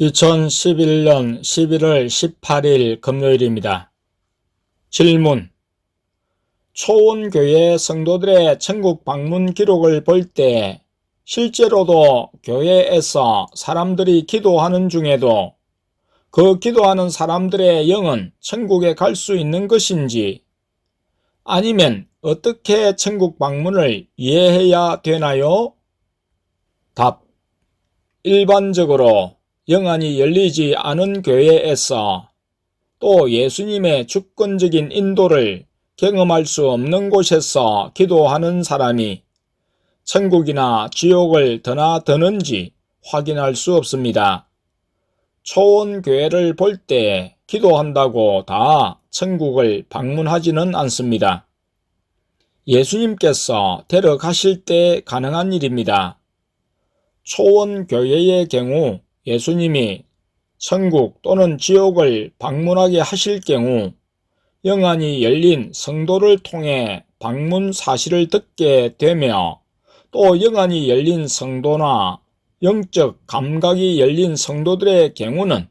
2011년 11월 18일 금요일입니다. 질문. 초원교회 성도들의 천국 방문 기록을 볼 때 실제로도 교회에서 사람들이 기도하는 중에도 그 기도하는 사람들의 영은 천국에 갈 수 있는 것인지 아니면 어떻게 천국 방문을 이해해야 되나요? 답. 일반적으로 영안이 열리지 않은 교회에서 또 예수님의 주권적인 인도를 경험할 수 없는 곳에서 기도하는 사람이 천국이나 지옥을 더나 드는지 확인할 수 없습니다. 초원 교회를 볼 때 기도한다고 다 천국을 방문하지는 않습니다. 예수님께서 데려가실 때 가능한 일입니다. 초원 교회의 경우 예수님이 천국 또는 지옥을 방문하게 하실 경우 영안이 열린 성도를 통해 방문 사실을 듣게 되며 또 영안이 열린 성도나 영적 감각이 열린 성도들의 경우는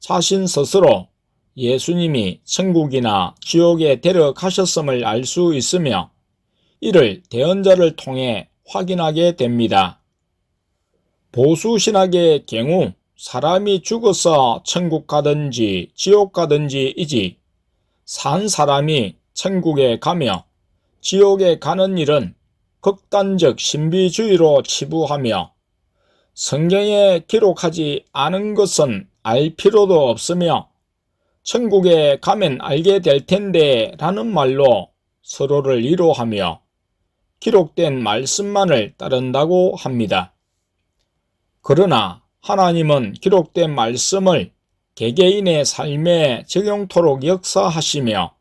자신 스스로 예수님이 천국이나 지옥에 데려가셨음을 알 수 있으며 이를 대언자를 통해 확인하게 됩니다. 보수 신학의 경우 사람이 죽어서 천국 가든지 지옥 가든지 이지 산 사람이 천국에 가며 지옥에 가는 일은 극단적 신비주의로 치부하며 성경에 기록하지 않은 것은 알 필요도 없으며 천국에 가면 알게 될 텐데 라는 말로 서로를 위로하며 기록된 말씀만을 따른다고 합니다. 그러나 하나님은 기록된 말씀을 개개인의 삶에 적용토록 역사하시며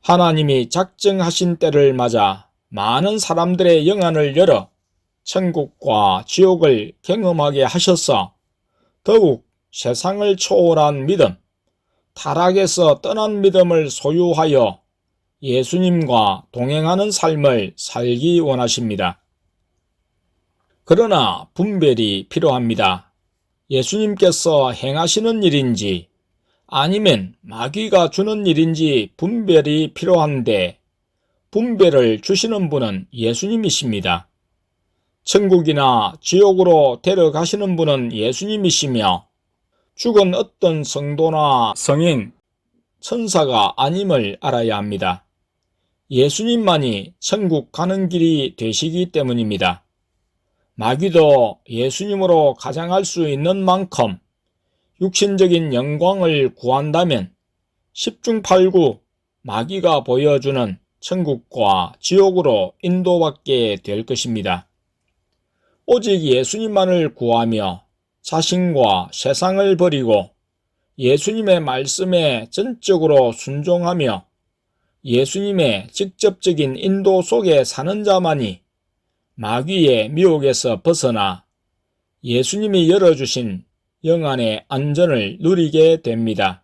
하나님이 작정하신 때를 맞아 많은 사람들의 영안을 열어 천국과 지옥을 경험하게 하셔서 더욱 세상을 초월한 믿음, 타락에서 떠난 믿음을 소유하여 예수님과 동행하는 삶을 살기 원하십니다. 그러나 분별이 필요합니다. 예수님께서 행하시는 일인지 아니면 마귀가 주는 일인지 분별이 필요한데 분별을 주시는 분은 예수님이십니다. 천국이나 지옥으로 데려가시는 분은 예수님이시며 죽은 어떤 성도나 성인, 천사가 아님을 알아야 합니다. 예수님만이 천국 가는 길이 되시기 때문입니다. 마귀도 예수님으로 가장할 수 있는 만큼 육신적인 영광을 구한다면 10중 8구 마귀가 보여주는 천국과 지옥으로 인도받게 될 것입니다. 오직 예수님만을 구하며 자신과 세상을 버리고 예수님의 말씀에 전적으로 순종하며 예수님의 직접적인 인도 속에 사는 자만이 마귀의 미혹에서 벗어나 예수님이 열어주신 영안의 안전을 누리게 됩니다.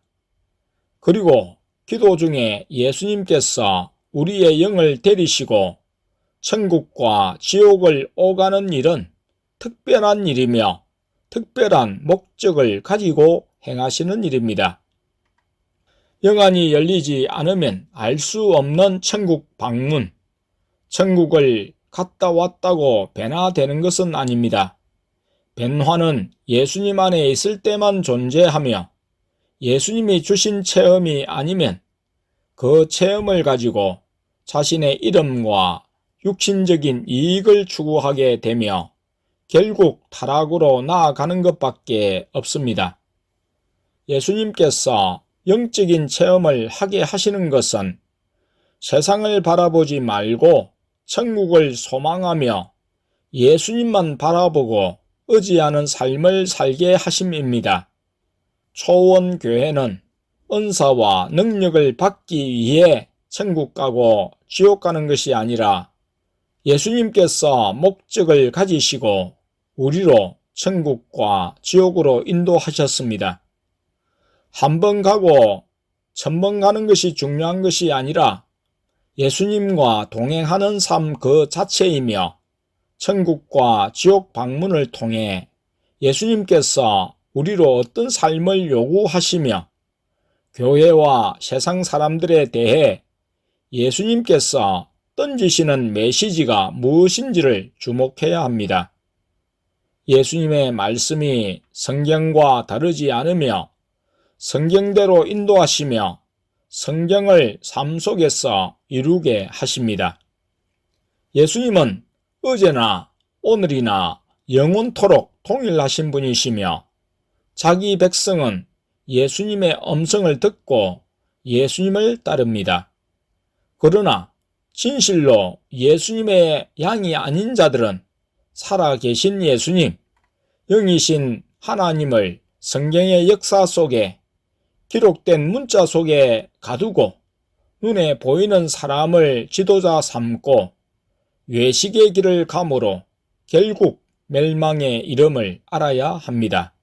그리고 기도 중에 예수님께서 우리의 영을 데리시고 천국과 지옥을 오가는 일은 특별한 일이며 특별한 목적을 가지고 행하시는 일입니다. 영안이 열리지 않으면 알 수 없는 천국 방문, 천국을 갔다 왔다고 변화되는 것은 아닙니다. 변화는 예수님 안에 있을 때만 존재하며 예수님이 주신 체험이 아니면 그 체험을 가지고 자신의 이름과 육신적인 이익을 추구하게 되며 결국 타락으로 나아가는 것밖에 없습니다. 예수님께서 영적인 체험을 하게 하시는 것은 세상을 바라보지 말고 천국을 소망하며 예수님만 바라보고 의지하는 삶을 살게 하심입니다. 초원교회는 은사와 능력을 받기 위해 천국 가고 지옥 가는 것이 아니라 예수님께서 목적을 가지시고 우리로 천국과 지옥으로 인도하셨습니다. 한 번 가고 천 번 가는 것이 중요한 것이 아니라 예수님과 동행하는 삶 그 자체이며 천국과 지옥 방문을 통해 예수님께서 우리로 어떤 삶을 요구하시며 교회와 세상 사람들에 대해 예수님께서 던지시는 메시지가 무엇인지를 주목해야 합니다. 예수님의 말씀이 성경과 다르지 않으며 성경대로 인도하시며 성경을 삶 속에서 이루게 하십니다. 예수님은 어제나 오늘이나 영원토록 동일하신 분이시며 자기 백성은 예수님의 음성을 듣고 예수님을 따릅니다. 그러나 진실로 예수님의 양이 아닌 자들은 살아계신 예수님, 영이신 하나님을 성경의 역사 속에 기록된 문자 속에 가두고 눈에 보이는 사람을 지도자 삼고 외식의 길을 감으로 결국 멸망의 이름을 알아야 합니다.